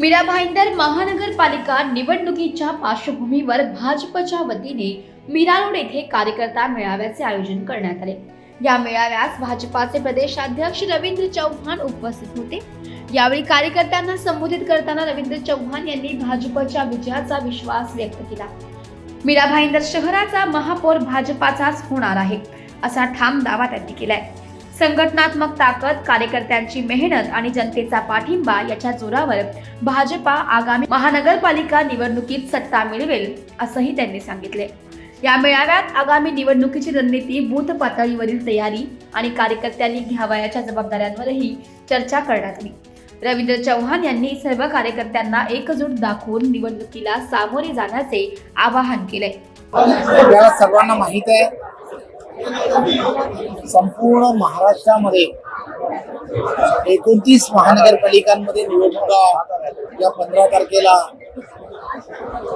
मीरा भाईंदर महानगरपालिका निवडणुकीच्या पार्श्वभूमीवर भाजपच्या वतीने मीरा रोड येथे कार्यकर्ता मेळाव्याचे आयोजन करण्यात आले. या मेळाव्यास भाजपाचे प्रदेशाध्यक्ष रवींद्र चव्हाण उपस्थित होते. यावेळी कार्यकर्त्यांना संबोधित करताना रवींद्र चव्हाण यांनी भाजपच्या विजयाचा विश्वास व्यक्त केला. मीरा भाईंदर शहराचा महापौर भाजपाचाच होणार आहे असा ठाम दावा त्यांनी केलाय. संघटनात्मक ताकद कार्यकर्त्यांची मेहनत आणि जनतेचा पाठिंबा याच्या जोरावर भाजपा आगामी महानगरपालिका निवडणुकीत सत्ता मिळवेल असंही त्यांनी सांगितले. या मेळाव्यात आगामी निवडणुकीची रणनीती बूथ पातळीवरील तयारी आणि कार्यकर्त्यांनी घ्यावयाच्या जबाबदाऱ्यांवरही चर्चा करण्यात आली. रवींद्र चव्हाण यांनी सर्व कार्यकर्त्यांना एकजूट दाखवून निवडणुकीला सामोरे जाण्याचे आवाहन केले. सर्वांना माहीत आहे संपूर्ण महाराष्ट्रामध्ये एकोणतीस महानगरपालिकांमध्ये निवडणुका या पंधरा तारखेला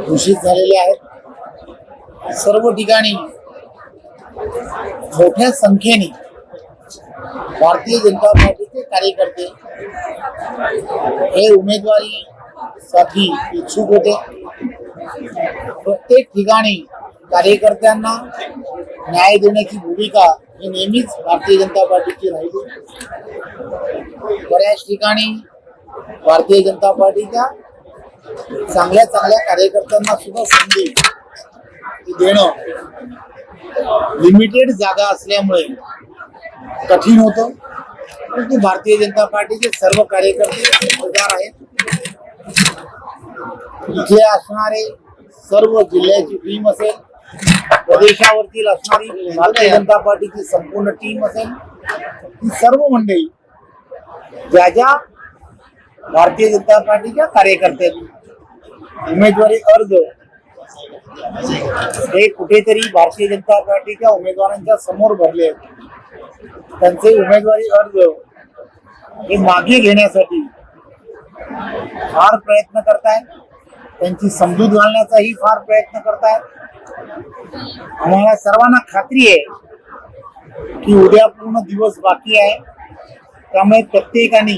घोषित झालेल्या आहेत. सर्व ठिकाणी मोठ्या संख्येने भारतीय जनता पार्टीचे कार्यकर्ते हे उमेदवारी साठी इच्छुक होते. प्रत्येक ठिकाणी कार्यकर्त्यांना न्याय देण्याची भूमिका ही नेहमीच भारतीय जनता पार्टीची राहिली. बऱ्याच ठिकाणी भारतीय जनता पार्टीच्या चांगल्या चांगल्या कार्यकर्त्यांना सुद्धा संधी देणं लिमिटेड जागा असल्यामुळे कठीण होतं. परंतु भारतीय जनता पार्टीचे सर्व कार्यकर्ते समजदार आहेत. इथे असणारे सर्व जिल्ह्याची टीम असेल प्रदेशावरती असणारी भारतीय जनता पार्टीची संपूर्ण टीम असेल ही सर्व मंडळी ज्या ज्या भारतीय जनता पार्टीच्या कार्यकर्त्यांनी उमेदवारी अर्ज हे कुठेतरी भारतीय जनता पार्टीच्या उमेदवारांच्या समोर भरले आहेत. त्यांचे उमेदवारी अर्ज हे मागे घेण्यासाठी फार प्रयत्न करतायत. त्यांची समजूत घालण्याचाही फार प्रयत्न करतायत. आम्हाला सर्वांना खात्री आहे की उद्या पूर्ण दिवस बाकी आहे. त्यामुळे प्रत्येकाने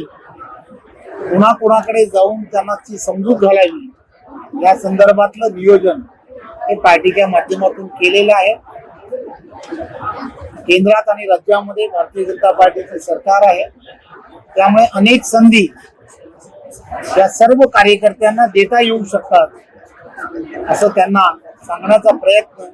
कुणाकुणाकडे जाऊन त्यांना ती समजूत घालावी. या संदर्भातलं नियोजन हे पार्टीच्या माध्यमातून केलेलं आहे. केंद्रात आणि राज्यामध्ये भारतीय जनता पार्टीचे सरकार आहे. त्यामुळे अनेक संधी या सर्व कार्यकर्त्यांना देता येऊ शकतात असं त्यांना सांगण्याचा प्रयत्न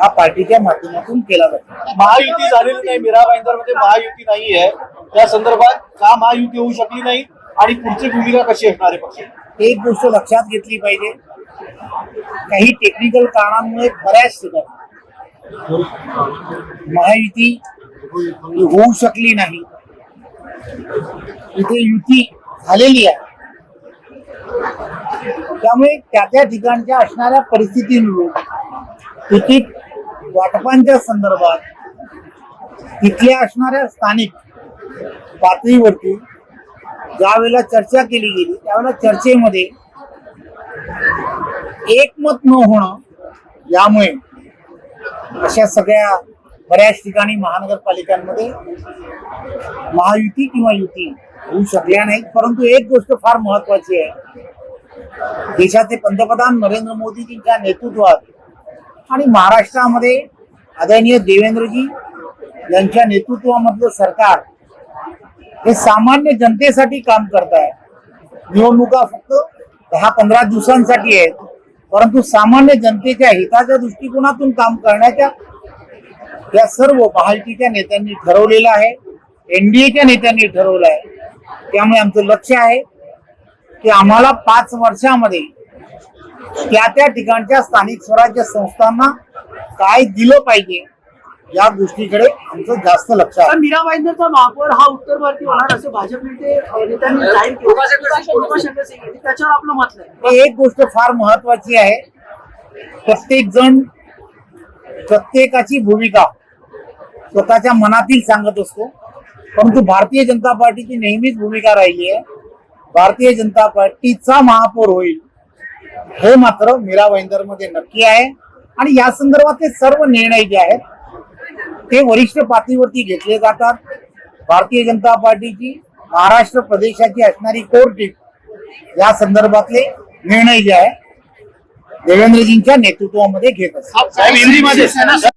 हा पार्टीच्या माध्यमातून केला जातो. महायुती झालेली नाही मीरा भाईंदरमध्ये महायुती नाही आहे त्या संदर्भात का महायुती होऊ शकली नाही आणि पुढची भूमिका कशी असणार आहे पक्ष? एक गोष्ट लक्षात घेतली पाहिजे. काही टेक्निकल कारणांमुळे बऱ्याच ठिकाणी महायुती होऊ शकली नाही. इथे युती झालेली आहे. त्यामुळे त्या त्या ठिकाणच्या असणाऱ्या परिस्थितीनुरूप तिकीट वाटपांच्या संदर्भात तिथल्या असणाऱ्या स्थानिक पातळीवरती ज्यावेळेला चर्चा केली गेली त्यावेळेला चर्चेमध्ये एकमत न होणं यामुळे अशा सगळ्या बऱ्याच ठिकाणी महानगरपालिकांमध्ये महायुती किंवा युती होऊ शकल्या नाहीत. परंतु एक गोष्ट फार महत्वाची आहे. देशाचे पंतप्रधान नरेंद्र मोदीजींच्या नेतृत्वात आणि महाराष्ट्रामध्ये आदरणीय देवेंद्रजी यांच्या नेतृत्वामधलं सरकार हे सामान्य जनतेसाठी काम करत आहे. निवडणुका फक्त दहा पंधरा दिवसांसाठी आहेत परंतु सामान्य जनतेच्या हिताच्या दृष्टिकोनातून काम करण्याच्या या सर्व बहालकीच्या नेत्यांनी ठरवलेलं आहे एनडीएच्या नेत्यांनी ठरवलं आहे. त्यामुळे आमचं लक्ष आहे. की आम्हाला पाच वर्षामध्ये त्या त्या ठिकाणच्या स्थानिक स्वराज्य संस्थांना काय दिलं पाहिजे या गोष्टीकडे आमचं जास्त लक्ष आहे. मीरा भाईंदरचा महापौर हा उत्तर भारतीय होणार असं भाजप नेते अ, नेत्यांनी जाहीर केलं. उमाशंकर सिंग यांनी त्याच्यावर आपलं मत नाही. एक गोष्ट फार महत्वाची आहे. प्रत्येक जण प्रत्येकाची भूमिका स्वतःच्या मनातील सांगत असतो. परंतु भारतीय जनता पार्टीची नेहमीच भूमिका राहिली आहे. भारतीय जनता पार्टीचा महापौर होईल. हे मात्र मीरा भाईंदरमध्ये नक्की आहे. आणि या संदर्भातले सर्व निर्णय जे आहेत ते वरिष्ठ पातळीवरती घेतले जातात. भारतीय जनता पार्टीची महाराष्ट्र प्रदेशाची असणारी कोर टीम या संदर्भातले निर्णय जे आहे देवेंद्रजींच्या नेतृत्वामध्ये घेत असतात.